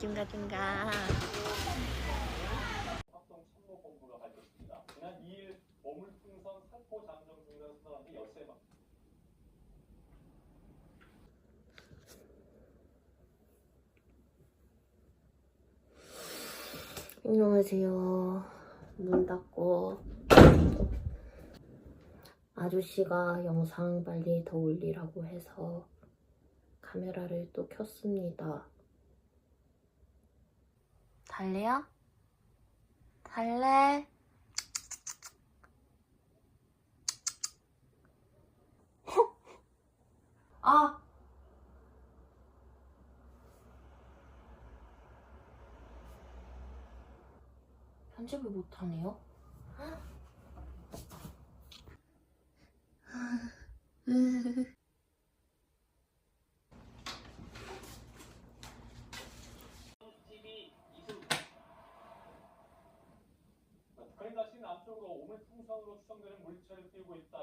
중가중가. 합동 참모본부가 밝혔습니다. 지난 2일 어물풍선 살포 잠정 중단 수단한 뒤 열세 방 안녕하세요. 문 닫고 아저씨가 영상 빨리 더 올리라고 해서 카메라를 또 켰습니다. 달래요? 달래? 아! 편집을 못하네요. 북한이 다시 남쪽으로 오물 풍선으로 추정되는 물체를 띄우고 있다고